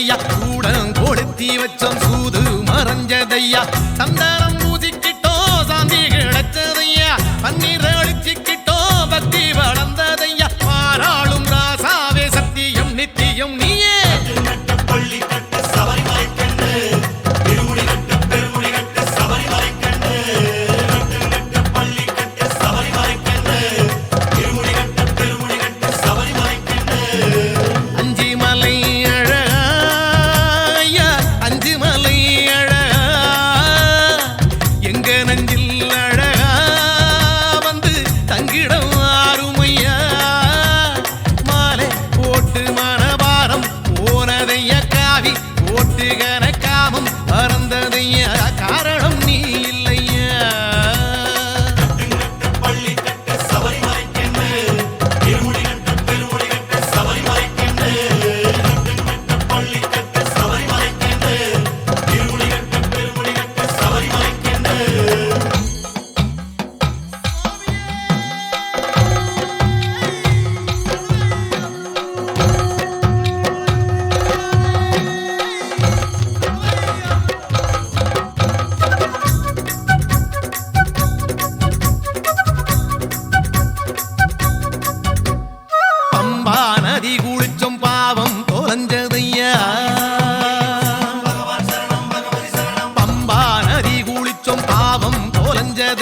மறைஞ்சதையா கூடம் கொளுத்தி வச்சோம் சூது மறைஞ்சதையா. சந்தானம் பூசிக்கிட்டோம் சாந்தி கிடைச்சதையா. பன்னீர் அழிச்சிக்கிட்டோம் பக்தி வளர்ந்ததையா. மாறாளும் ராசாவே சத்தியம் நித்தியம் நீயே. திகன காமம் பறந்த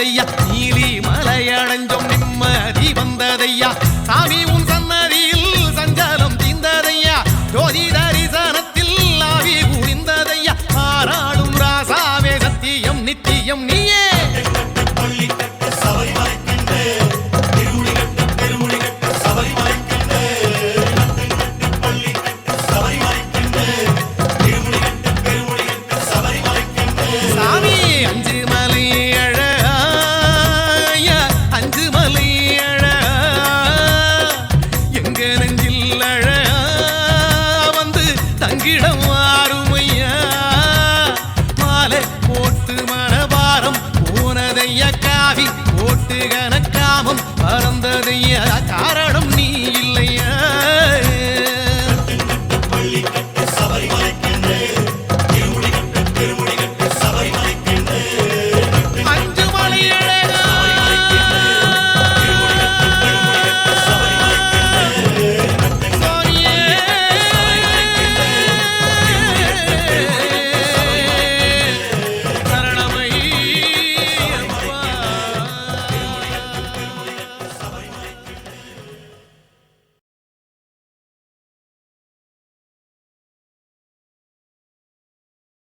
வந்ததையா நீலி மலையடைஞ்சோம் நிம்மதி வந்ததையா